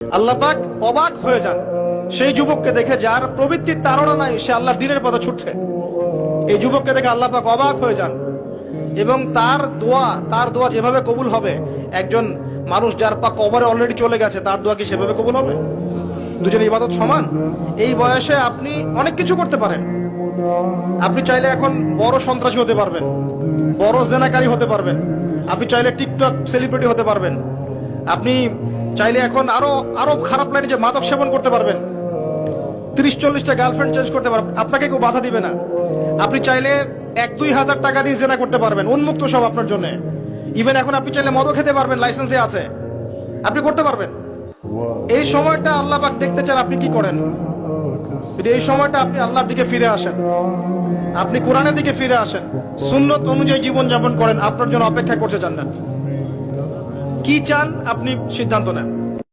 আল্লাহ পাক অবাক হয়ে যান। সেই যুবককে দেখে যার প্রবৃত্তির তাড়না নাই, সে আল্লাহর দিনের পথে ছুটছে। এই যুবককে দেখে আল্লাহ পাক অবাক হয়ে যান এবং তার দোয়া তার দোয়া যেভাবে কবুল হবে, একজন মানুষ যার পা কবরে অলরেডি চলে গেছে, তার দোয়া কি সেভাবে কবুল হবে? দুজন ইবাদত সমান? এই বয়সে আপনি অনেক কিছু করতে পারেন। আপনি চাইলে এখন বড় সন্ত্রাসী হতে পারবেন, বড় জেনাকারী হতে পারবেন। আপনি চাইলে টিকটক সেলিব্রিটি হতে পারবেন। আপনি চাইলে এখন আরও আরও খারাপ লাইনে যে মাদক সেবন করতে পারবেন। তিরিশ, চল্লিশটা গার্লফ্রেন্ড চেঞ্জ করতে পারবেন। আপনাকে কেউ বাধা দিবে না। আপনি চাইলে এক, দুই হাজার টাকা দিয়ে জেনা করতে পারবেন, উন্মুক্ত সব আপনার জন্য। ইভেন এখন আপনি চাইলে মদও খেতে পারবেন লাইসেন্স দিয়ে আছে। আপনি করতে পারবেন। এই সময়টা আল্লাহ পাক দেখতে চান আপনি কি করেন। যদি এই সময়টা আপনি আল্লাহর দিকে ফিরে আসেন, আপনি কোরআনের দিকে ফিরে আসেন, সুন্নত অনুযায়ী জীবন যাপন করেন, আপনার জন্য অপেক্ষা করতে চান না। কি চান আপনি সিদ্ধান্ত নেন।